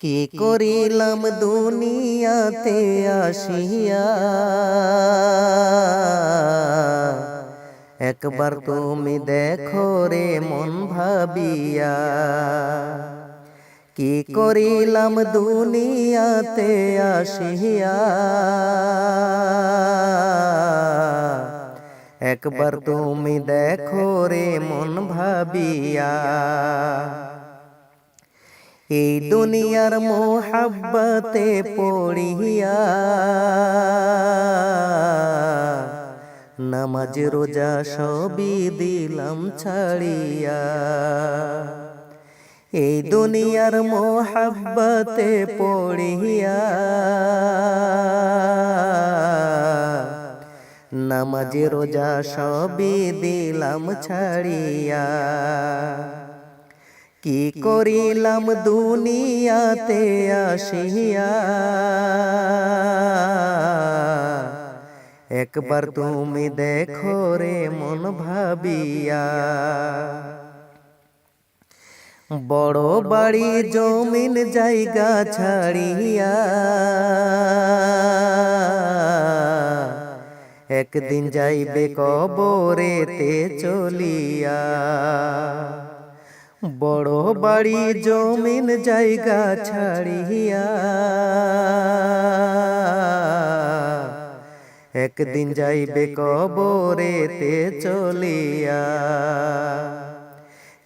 কি করিলাম দুনিয়াতে আসিয়া? একবার তুমি দেখো রে মন ভাবিয়া। কি করিলাম দুনিয়াতে আসিয়া? একবার তুমি দেখো রে মন ভাবিয়া। এই দুনিয়ার মোহাব্বতে পড়িয়া নামাজ, রোজা সবই দিলাম ছাড়িয়া। এই দুনিয়ার মোহাব্বতে পড়িয়া নামাজ, রোজা সবই দিলাম ছাড়িয়া। কি করিলাম দুনিয়াতে আসিয়া? একবার তুমি দেখো রে মন ভাবিয়া। বড় বাড়ি জমিন জায়গা ছাড়িয়া। একদিন যাইবে কবরেতে চলিয়া। বড় বাড়ি জমিন জায়গা ছাড়িয়া। একদিন যাইবে কবরেতে চলিয়া।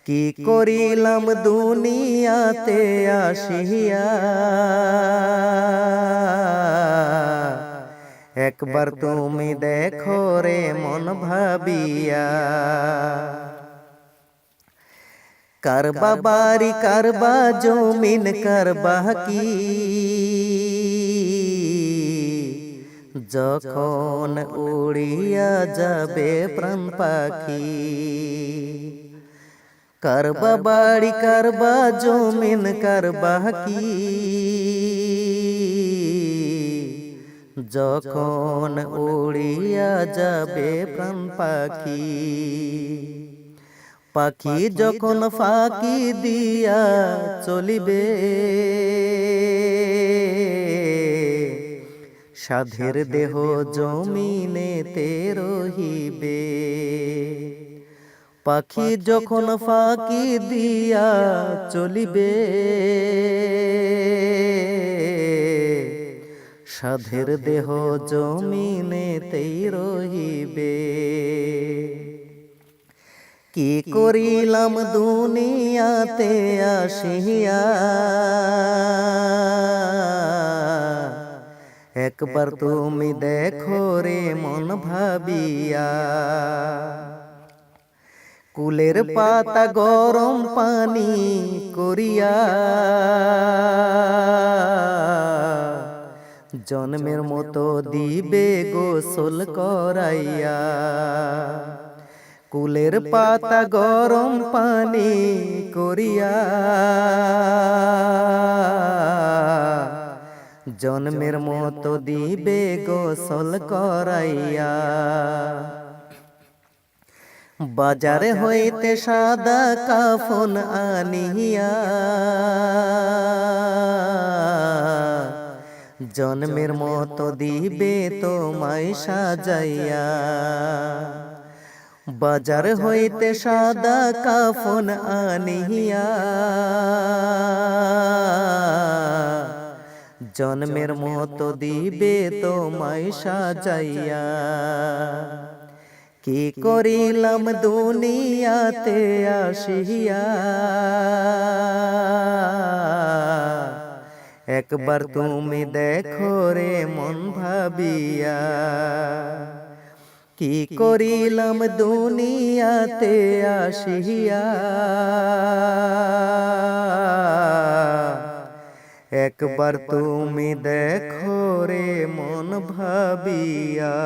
কি করিলাম দুনিয়াতে আসিয়া। একবার তুমি দেখো রে মন ভাবিয়া। কারবা বাড়ি কারবা জমিন কারবা কি যখন উড়িয়া যাবে প্রাণ পাখি কারবা বাড়ি কারবা জমিন কারবা কি যখন উড়িয়া যাবে প্রাণ পাখি পাখি যখন ফাঁকি দিয়া চলিবে। সাধের দেহ জমিনেতে রহিবে। পাখি যখন ফাঁকি দিয়া চলিবে। সাধের দেহ জমিনেতেই রহিবে। কি করিলাম দুনিয়াতে আসিয়া? একবার তুমি দেখো রে মন ভাবিয়া। কুলের পাতা গরম পানি করিয়া। জন্মের মতো দিবে গোসল করাইয়া। কুলের পাতা গরম পানি করিয়া জন্মের মতো দিবে গোসল করাইয়া। বাজারে হইতে সাদা কাফন আনিয়া। জন্মের মতো দিবে তোমায় সাজাইয়া। বাজার হইতে সাদা কাফন আনিয়া। জন্মের মতো দিবে তোমায় সাজাইয়া। কি করিলাম দুনিয়াতে আসিয়া? একবার তুমি দেখো রে মন ভাবিয়া। কি করিলাম দুনিয়াতে আসিয়া? একবার তুমি দেখো রে মন ভাবিয়া।